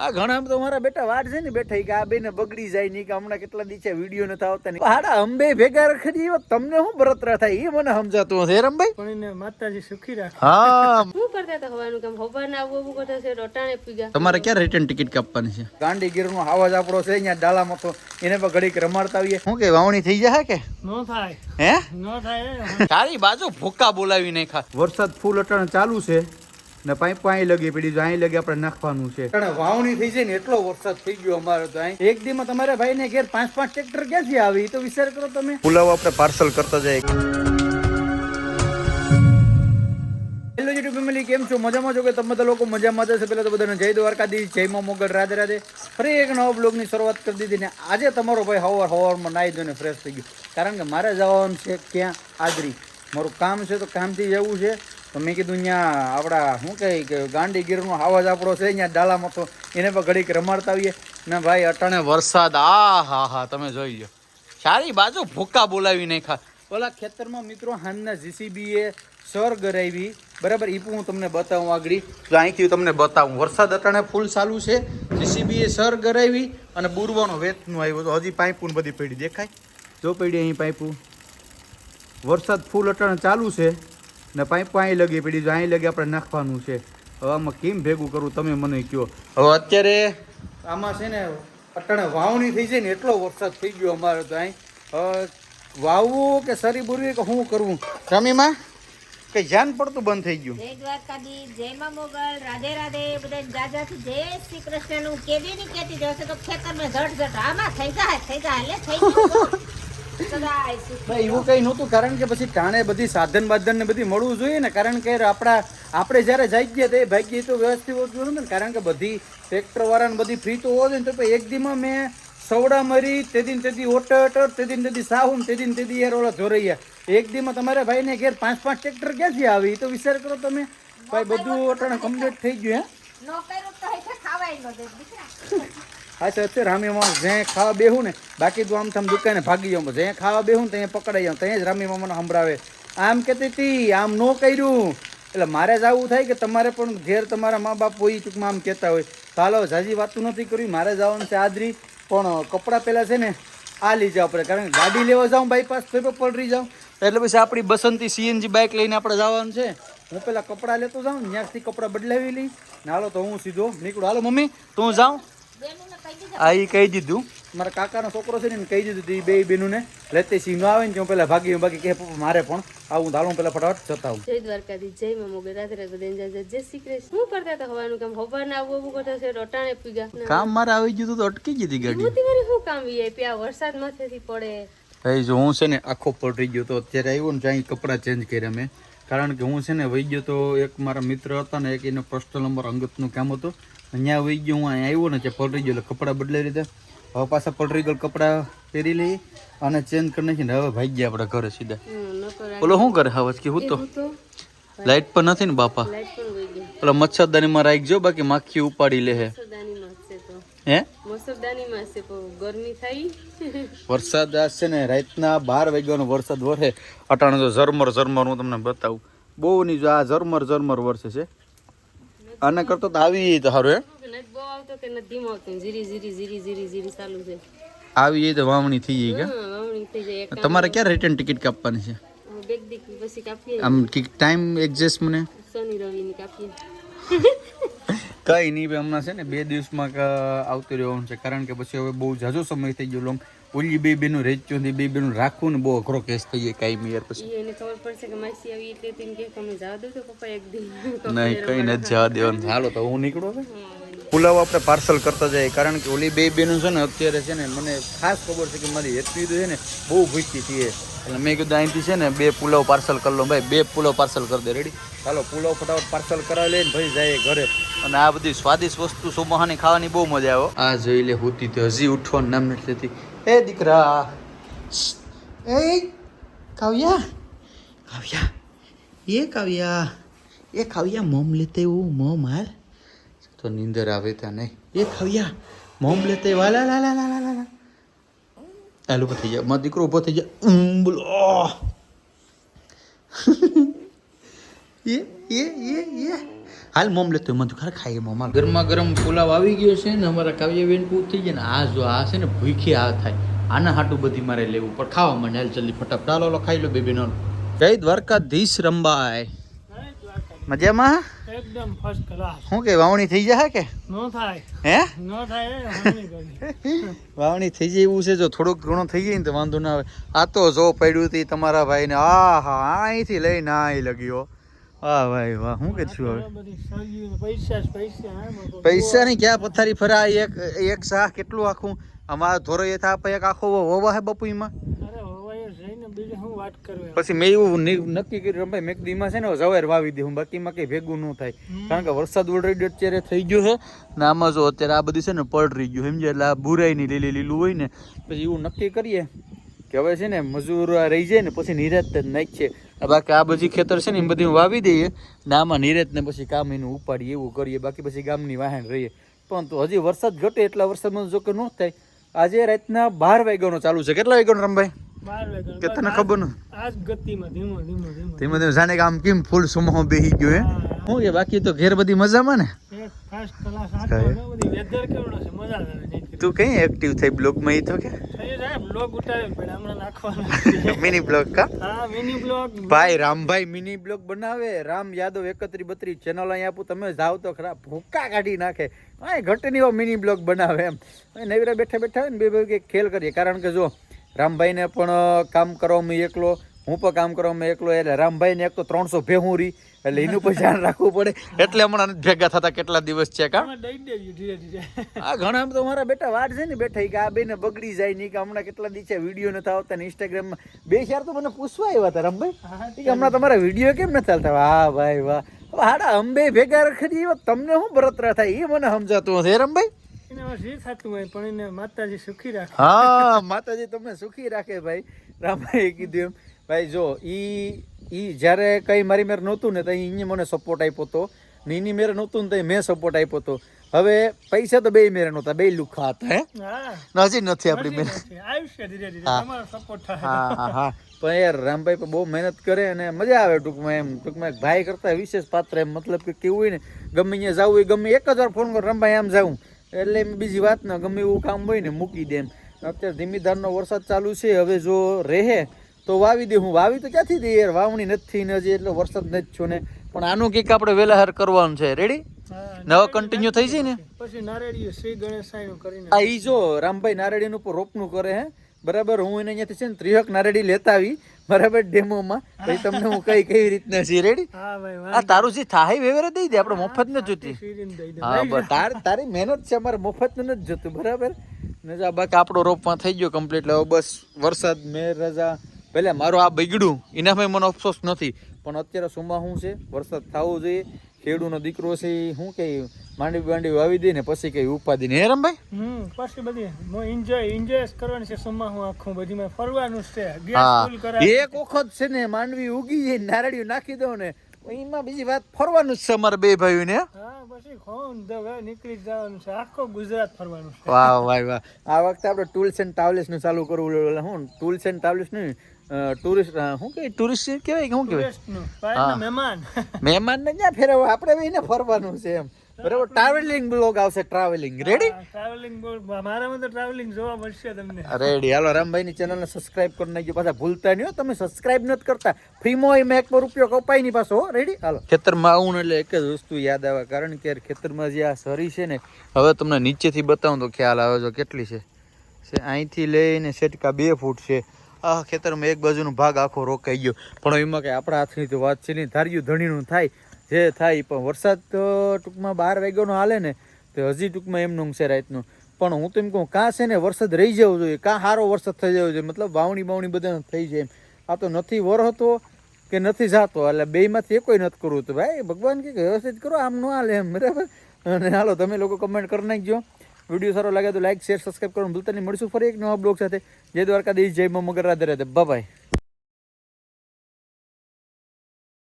આ ઘણા તો મારા બેટા વાટ છે ને બેઠા કે આ બેને બગડી જાય નહીં કે હમણાં કેટલા દિવસે વીડિયો નથી આવતા નહીં હાડા અંબે ભેગા રખડી તમને શું બરતરા થાય એ મને સમજાતું હશે રમભાઈ? પણ એને માતાજી સુખી રાખે. હા. શું કરતા હતા હવાનું? કામ હોબર ના આવું આવું કરતા છે રોટાણે પીગા તમારે ક્યાં રિટર્ન ટિકિટ કાપવાની છે? ગાંધીગીર નો આવાજ આપણો છે અહીંયા ડાલા તો એને પણ ઘડીક રમાડતા આવીએ. શું કે વાવણી થઈ જાય કે? નો થાય. હે? નો થાય. તારી બાજુ ભૂકા બોલાવી નાખા વરસાદ ફૂલ અટાણે ચાલુ છે. ને પાઇપ અહીં લગી પડી જો અહીં લગી આપણે નાખવાનું છે. અટાણે વાવણી થઈ જાય ને એટલો વરસાદ થઈ ગયો અમારે તો અહીં. એક દીમાં તમારા ભાઈને ઘેર પાંચ પાંચ ટ્રેક્ટર ક્યાંથી આવી? તો વિચાર કરો તમે. પુલાવ આપણે પાર્સલ કરતા જાય. હેલો યુટ્યુબ ફેમિલી કેમ છો? મજામાં છો કે તમે બધા લોકો મજામાં જશે પહેલાં તો બધાને જય દ્વારકાધી જય માં મોગલ રાધે રાધે. ફરી એક નવા બ્લોગની શરૂઆત કરી દીધી ને આજે તમારો ભાઈ હવાર હવારમાં નાહી ધોઈને ફ્રેશ થઈ ગયો. કારણ કે મારે જવાનું છે ક્યાં? આદરી મારું કામ છે તો કામથી જવું છે. તો મેં કીધું અહીંયા આપણા શું કહે કે ગાંડી ગીરનો આવાજ આપણો છે અહીંયા ડાલામાં તો એને પણ ઘડીક રમાડતા આવીએ. ને ભાઈ અટાણે વરસાદ આ હા હા, તમે જોઈ લો સારી બાજુ ભૂકા બોલાવી નહીં ખા ઓલા ખેતરમાં મિત્રો હાનના જીસીબીએ સર ગરાવી બરાબર એ પણ હું તમને બતાવું આગળ. તો અહીંથી તમને બતાવું. વરસાદ અટાણે ફૂલ ચાલુ છે. જીસીબીએ સર ગરાવી અને બુરવાનો વેતનું આવ્યું. તો હજી પાઇપું બધી પડી દેખાય. જો પડી અહીં પાઇપું. વરસાદ ફૂલ અટાણે ચાલુ છે. ને પાઇપ અહીં લગી પડી જો અહીં લગી આપણે નાખવાનું છે. હવે આમાં કેમ ભેગું કરવું તમે મને કહો હવે અત્યારે આમાં છે ને અટાણે વાવણી થઈ જાય ને એટલો વરસાદ થઈ ગયો અમારે તો અહીં. વાવવું કે સરી બુરવી કે શું કરવું? રમીમાં કે ધ્યાન પડતું બંધ થઈ ગયું? જય દ્વારકાધીશ જય માં મોગલ રાધે રાધે બધા જાજાથી જય શ્રી કૃષ્ણનું કેવી ની કેતી જશે તો ખેતરમાં ઝટ ઝટ આમાં થઈ જાય થઈ જાય એટલે થઈ ગયું એવું કઈ નહોતું કારણ કે પછી કાણે બધી સાધન બાધન ને બધી મળવું જોઈએ ને કારણ કે આપણા આપણે જ્યારે જઈ ગયા તે ભાગ્ય તો વ્યવસ્થિત હતું ને કારણ કે બધી ટ્રેક્ટર વાળાને બધી ફ્રી તો હોય ને તો એક દીમાં મેં સવડા મરી તેદી ને તેદી ઓટર તેદી ને તેદી સાહુન તેદી ને તેદી યાર ઓલા જોરૈયા એક દીમાં તમારા ભાઈને ઘેર પાંચ પાંચ ટ્રેક્ટર ક્યાંથી આવી? એ તો વિચાર કરો તમે. ભાઈ બધું ઓટણ કમ્પ્લીટ થઈ ગયું હે? તો હે સર અત્યારે રામીમાં જ્યાં ખાવા બેહું ને, બાકી તો આમ તમે દુકાને ભાગી જાઉં. જ્યાં ખાવા બેહું ને ત્યાં પકડાઈ જાઉં. ત્યાં જ રામીમાં મને સંભળાવે. આમ કહેતી હતી, આમ ન કર્યું. એટલે મારે જ આવું થાય કે તમારે પણ ઘેર તમારા મા બાપ હોય ટૂંકમાં આમ કહેતા હોય. તો હાલો, જાજી વાતું નથી કર્યું મારે જવાનું છે આદરી. પણ કપડાં પહેલાં છે ને, આ લઈ જાઓ આપણે. કારણ કે ગાડી લેવા જાઉં બાયપાસ તો પલરી જાઉં. એટલે પછી આપણી બસંતી સીએનજી બાઇક લઈને આપણે જવાનું છે. હું પહેલાં કપડાં લેતો જાઉં ત્યાંથી કપડાં બદલાવી લઈ ને હાલો, તો હું સીધો નીકળું. હાલો, મમ્મી, તો હું જાઉં. આ ઈ કહી દીધું. મારા કાકાનો છોકરો છે ને કહી દીધું એ બે બેનુને લેતે સિંહ આવે ને તો હું પેલા ભાગી બાકી કે મારે પણ આવું ધાલું પેલા ફટાફટ જતા હું જય દ્વારકાધીશ જય મમો મોગલ રાધે રાધે બધા જય જય શ્રી કૃષ્ણ. શું કરતા હતા હવાનું કામ? ખબર ના આવું આવું કરતા છે રોટાણે પીગા કામ મારે આવી ગયું તો અટકી ગઈ ગાડી. મોતી મારી શું કામ વીઆઈપી આ વરસાદ માથેથી પડે. ભાઈ જો હું છે ને આખો પલટી ગયો તો અત્યારે આવ્યો ને ત્યાં કપડાં ચેન્જ કર્યા મેં. કારણ કે હું છે ને વહી ગયો તો એક મારા મિત્ર હતા ને એક એનો પર્સનલ નંબર અંગતનું કામ હતું. અહીંયા વહી ગયો હું અહીંયા આવ્યો ને ત્યાં પલટી ગયો. એટલે કપડાં બદલાઈ લીધા. હવે પાછા પલટી ગયેલ કપડાં પહેરી લઈ અને ચેન્જ કરી નાખીને હવે ભાઈ ગયા આપણે ઘરે સીધા. બોલો ઓલો શું કરે હવે કે હું તો? લાઇટ પણ નથી ને બાપા? પેલા મચ્છરદાનીમાં રાખજો બાકી માખી ઉપાડી લે હે. હે? વરસાદ આ છે ને રાતના બાર વાગ્યાનો વરસાદ વરસે. અટાણે તો ઝરમર ઝરમર હું તમને બતાવું. બહુ ની જો આ ઝરમર ઝરમર વરસે છે. આના કરતો તો આવી તો સારું કે છે. આવી જઈએ તો વાવણી થઈ ગઈ કે? જાય એક તમારે ક્યાં રિટર્ન ટિકિટ કાપવાની છે? આમ ટાઈમ એડજસ્ટ મને? શનિ કાપીએ. કઈ નહીં હમણાં છે ને બે દિવસમાં આવતું રહેવાનું છે. કારણ કે પછી હવે બહુ ઝાઝો સમય થઈ ગયો લોંગ ઓલી બે બેનું રેચ્યું બે બેનું રાખવું ને બહુ અઘરો કેસ થઈ જાય કાંઈ યાર પછી. એને ખબર પડશે કે માસી આવી એટલે તેમ કે તમે જવા દો તો પપ્પા એક દિન નહીં કઈ નથી જવા દેવાનું. હાલો તો હું નીકળું હવે? પુલાવ આપણે પાર્સલ કરતા જઈએ કારણ કે ઓલી બે બેનું છે ને અત્યારે છે ને મને ખાસ ખબર છે કે મારી હેતવી છે ને બહુ ભૂખી છીએ એટલે મેં કીધું અહીંથી છે ને બે પુલાવ પાર્સલ કરી લો ભાઈ બે પુલાવ પાર્સલ કરી દે રેડી ચાલો પુલાવ ફટાફટ પાર્સલ કરાવી લઈને ભાઈ જાય ઘરે. અને આ બધી સ્વાદિષ્ટ વસ્તુ સોમાહાની ખાવાની બહુ મજા આવે. આ જોઈ લે હોતી તો હજી ઉઠવાનું નામ નથી એ દીકરા. એ કાવ્યા. કાવ્યા. એ કાવ્યા. એ કાવ્યા મોમ લેતે એવું મોમ હાલ. તો નીંદર આવે ત્યાં નહીં. એ ખાવ્યા મોમ લેતે વાલા લા લા લા લા લા હાલ. ઊભો થઈ જાય મારો દીકરો ઊભો થઈ જાય બોલો. એ એ એ એ. હાલ મોમ લેતો મધુ ખરે ખાઈએ મોમ. ગરમા ગરમ પુલાવ આવી ગયો છે ને અમારા કાવ્યબેન પૂર થઈ જાય ને આ જો આ છે ને ભૂખી આ થાય. આના હાટું બધી મારે લેવું પણ ખાવા મને હાલ જલ્દી ફટાફટ. હાલો હાલો ખાઈ લો બેબી નો જય દ્વારકાધીશ રંબાય મજામાં? એકદમ ફર્સ્ટ ક્લાસ શું કે વાવણી થઈ જાય કે? નો થાય. હે? નો થાય વાવણી થઈ જાય એવું છે. જો થોડોક ઘણો થઈ જાય ને તો વાંધો ના આવે. આ તો જો પડ્યું હતી તમારા ભાઈને. આ હા અહીંથી લઈને આ લગ્યો. વાહ ભાઈ વાહ શું છું હવે? પૈસા પૈસા હે ની ક્યાં પથારી ફરા એક એક શાહ કેટલું આખું? અમારા ધોરો એ થાપ એક આખો હોવા હે બપુ એમાં હું પછી મેં એવું નક્કી કર્યું રમભાઈ મેં દીમાં છે ને જવાર વાવી દઉં બાકીમાં કઈ ભેગું ન થાય. કારણ કે વરસાદ ઓલરેડી અત્યારે થઈ ગયો છે ને આમાં જો અત્યારે આ બધી છે ને પડ રહી ગયું સમજે એટલે આ બુરાઈ ની લીલી લીલું હોય ને પછી એવું નક્કી કરીએ કે હવે છે ને મજૂર આ રહી જાય ને પછી નિરાત જ નાખીએ. બાકી આ બધી ખેતર છે ને એ બધી વાવી દઈએ. ને આમાં નિરેતને પછી કામ એનું ઉપાડીએ એવું કરીએ. બાકી પછી ગામની વાહન રહીએ. પરંતુ હજી વરસાદ ઘટે એટલા વરસાદમાં જો કે ન થાય. આજે રાતના બાર વાગ્યાનો ચાલુ છે. કેટલા વાગ્યાનો રમભાઈ? કે તને ખબર ન? આજ ગતિમાં ધીમો ધીમો ધીમો. ધીમે જાણે કે આમ કેમ ફૂલ સુમહો બેહી ગયો હે. શું કે બાકી તો ઘેર બધી મજામાં ને? તું કઈ એક્ટિવ થઈ બ્લોગમાં ઈ તો કે? બ્લોગ ઉતારે પણ હમણાં નાખવાના. મિની બ્લોગ કા? હા મિની બ્લોગ ભાઈ રામભાઈ મિની બ્લોગ બનાવે. રામ યાદવ એકત્રી બત્રી ચેનલ અહીં આપું તમે જાવ તો ખરા ભૂકા કાઢી નાખે. હા ઘટનીઓ મિની બ્લોગ બનાવે એમ. નવીરા બેઠા બેઠા હોય ને બે ભાઈ કે ખેલ કરીએ. કારણ કે જો રામભાઈને પણ કામ કરવામાં એકલો હું પણ કામ કરવામાં એકલો એટલે રામભાઈને એક તો ત્રણસો ભેહું રી એટલે એનું પણ ધ્યાન રાખવું પડે. એટલે હમણાં ભેગા થતા કેટલા દિવસ છે કા? તમે આ ઘણા તો મારા બેટા વાટ છે ને બેઠા કે આ બેને બગડી જાય નહીં કે હમણાં કેટલા દિવસે વીડિયો નથી આવતા ને ઇન્સ્ટાગ્રામમાં બે ચાર તો મને પૂછવા આવ્યા હતા રમભાઈ. કે હમણાં તમારા વીડિયો કેમ નથી ચાલતા? વાહ ભાઈ વાહ. હાડા અંબે ભેગા રખડી એવા તમને શું બરતરા થાય? એ મને સમજાતું હશે રમભાઈ? એને હવે જે થતું હોય? પણ એને માતાજી સુખી રાખે. હા માતાજી તમને સુખી રાખે ભાઈ. રામભાઈ કીધું એમ. ભાઈ જો ઈ ઈ જ્યારે કઈ મારી મેર નહોતું ને તો એને મને સપોર્ટ આપ્યો હતો ને એની મેરે નહોતું ને તો મેં સપોર્ટ આપ્યો હતો હવે પૈસા તો બે મેરે નહોતા બે લુખા હતા હે? નજીક નથી આપણી મેરે. પણ યાર રામભાઈ પણ બહુ મહેનત કરે અને મજા આવે ટૂંકમાં એમ. ટૂંકમાં ભાઈ કરતા વિશેષ પાત્ર એમ મતલબ કે કેવું હોય ને ગમે અહીંયા જવું હોય ગમે એક જ વાર ફોન કરો રામભાઈ આમ જાઉં. એટલે એમ બીજી વાત ને ગમે એવું કામ હોય ને મૂકી દે એમ. અત્યારે ધીમી ધારનો વરસાદ ચાલુ છે હવે જો રહે તો વાવી દે હું વાવી તો ક્યાંથી દે યાર? વાવણી નથી ને હજી એટલો વરસાદ નથી છો ને. પણ આનું કંઈક આપણે વેલાહાર કરવાનું છે. રેડી નવા કન્ટિન્યુ થઈ જાય ને? પછી નારેડી શ્રી ગણેશાયનું કરીને આ ઈ જો રામભાઈ નારેડીનું ઉપર રોપનું કરે હે. બરાબર હું એને અહીંયાથી છે ને ત્રિહક નારેડી લેતા આવી બરાબર ડેમોમાં. પછી તમને હું કઈ કઈ રીતના છે રેડી આ તારું જે થાય વેવેરે દઈ દે આપણે મફત ન જોતી. હા તાર તારી મહેનત છે અમારે મફત નથી જોતું બરાબર? ને જા બાકી આપણો રોપમાં થઈ ગયો કમ્પ્લીટ હવે બસ વરસાદ મેર રજા પહેલા મારો આ બગડ્યું એનામાં મને અફસોસ નથી. પણ અત્યારે સુમા શું છે વરસાદ થવો જોઈએ ખેડૂનો દીકરો છે એ શું કે માંડવી બાંડવી વાવી દે ને પછી કઈ ઉપાધિ ને રમભાઈ? હમ પછી બધી એન્જોય એન્જોય કરવાની છે સુમા હું આખું બધીમાં ફરવાનું છે. એક વખત છે ને માંડવી ઉગી જાય નારળિયું નાખી દો ને એમાં બીજી વાત ફરવાનું જ છે અમારે બે ભાઈઓને. હા પછી ખોન નીકળી જવાનું છે. આખો ગુજરાત ફરવાનું છે. વાહ વાહ વાહ. આ વખતે આપણે ટૂલ્સ એન્ડ ટ્રાવેલ્સનું ચાલુ કરવું હું ટૂલ્સ એન્ડ ટ્રાવેલ્સનું ટુરિસ્ટ શું કે ટુરિસ્ટ કહેવાય કે શું કહેવાય? મહેમાન. મહેમાન ને ક્યાં ફેરવવા આપણે એને ફરવાનું છે એમ. બરાબર? ટ્રાવેલિંગ બ્લોગ આવશે ટ્રાવેલિંગ રેડી ટ્રાવેલિંગ મારામાં તો ટ્રાવેલિંગ જોવા મળશે તમને. રેડી હાલો રામભાઈ ની ચેનલ ને સબસ્ક્રાઇબ કરી નાખજો. પાછા ભૂલતા નહીં તમે સબસ્ક્રાઇબ નથી કરતા. ફ્રીમાં મેક એક ઉપયોગ કપાય નહીં પાછો રેડી હાલો. ખેતરમાં આવું એટલે એક જ વસ્તુ યાદ આવે કારણ કે ખેતર ખેતરમાં જે આ સરી છે ને હવે તમને નીચેથી બતાવું તો ખ્યાલ આવે જો કેટલી છે. છે અહીંથી લઈને સેટકા બે ફૂટ છે. આ ખેતરમાં એક બાજુનો ભાગ આખો રોકાઈ ગયો. પણ એમાં કંઈ આપણા હાથની તો વાત છે નહીં. ધાર્યું ધણીનું થાય, જે થાય પણ વરસાદ તો ટૂંકમાં બાર વાગ્યાનો હાલે ને, તો હજી ટૂંકમાં એમનું છે રાતનું. પણ હું તો એમ કહું, કાં છે ને વરસાદ રહી જવો જોઈએ, કાં સારો વરસાદ થઈ જવો જોઈએ, મતલબ વાવણી બાવણી બધા થઈ જાય એમ. આ તો નથી વરહતો કે નથી જાતો, એટલે બેમાંથી એકોય નથી કરવું. તો ભાઈ, ભગવાન કે વ્યવસ્થિત કરો, આમ ન હાલે એમ, બરાબર? અને હાલો, તમે લોકો કમેન્ટ કરી નાખજો. વીડિયો સારો લાગે તો લાઈક શેર સબસ્ક્રાઈબ કરવાનું ભૂલતા નહીં. મળીશું ફરી એક નવા બ્લોગ સાથે. જય દ્વારકાધીશ, જય મગર, રાધે રાધે. બાય